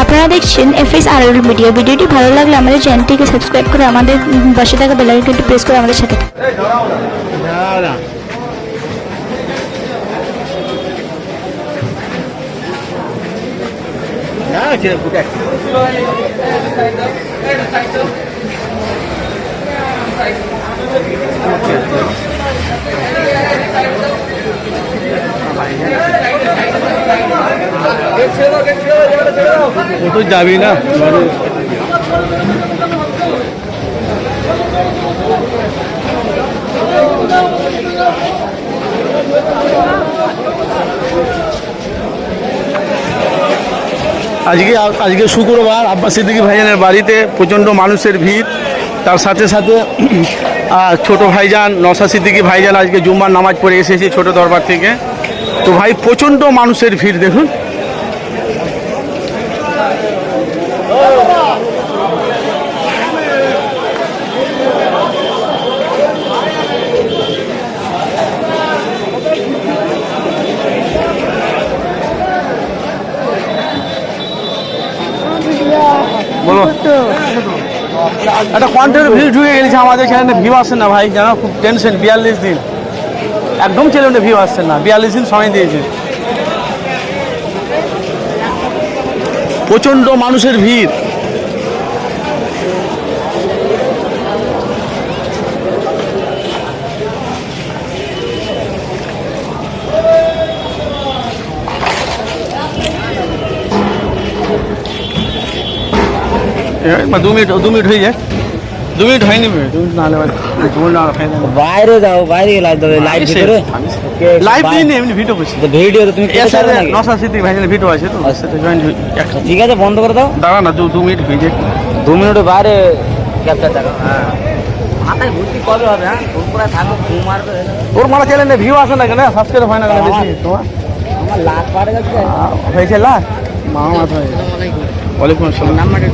আপনারা দেখছেন F S আর media ভিডিওটি ভালো লাগলে আমাদের চ্যানেলটিকে সাবস্ক্রাইব করে আমাদের বসে পাশে থাকা বেলাইকনটি প্রেস করে আমাদের সাথে থাকুন। ও তো যাবি না? আজকে আজকে শুক্রবার আব্বাস সিদ্দিকী ভাইজানের বাড়িতে প্রচণ্ড মানুষের ভিড়। তার সাথে সাথে ছোট ভাইজান নসা সিদ্দিকী ভাইজান আজকে জুম্মার নামাজ পড়ে এসেছে ছোট দরবার থেকে। তো ভাই, প্রচণ্ড মানুষের ভিড়, দেখুন। একটা কন্টেন্ট ভিউ ঢুকে গেছে আমাদের এখানে ভিউ আসছে না ভাই, জানো, খুব টেনশন বিয়াল্লিশ দিন। একদম চ্যানেলে ভিউ আসছে না, বিয়াল্লিশ দিন সময় দিয়েছে। প্রচণ্ড মানুষের ভিড়। দু মিনিট দু মিনিট হয়ে যায়। দু মিনিট হয়নি দু মিনিট। না হলে না বাইরে যাও বাইরে লাইভ দেবে লাইভ ভিতরে লাইভ দিই নি, এমনি ভিডিও করছি। ভিডিও তো তুমি নাকি? নশা সিদ্দিক ভাইজানের ভিডিও আছে তো ওর সাথে জয়েন একটা ঠিক আছে বন্ধ করে দাও। দাঁড়া না দু মিনিট হয়ে যায়। দু মিনিটের বাইরে ক্যাপচার দেখো হ্যাঁ। মাথায় ভর্তি কবে হবে হ্যাঁ? পুরো থাকো ঘুম মারবে তোর মারা চ্যানেলে ভিউ আসে না কেন? সাবস্ক্রাইব হয় না কেন বেশি? তোমার? আমার লাখ পাড়ে যাচ্ছে। হয়েছে লাখ মামা মাথা ওয়ালাইকুম আসসালাম। নাম্বারটা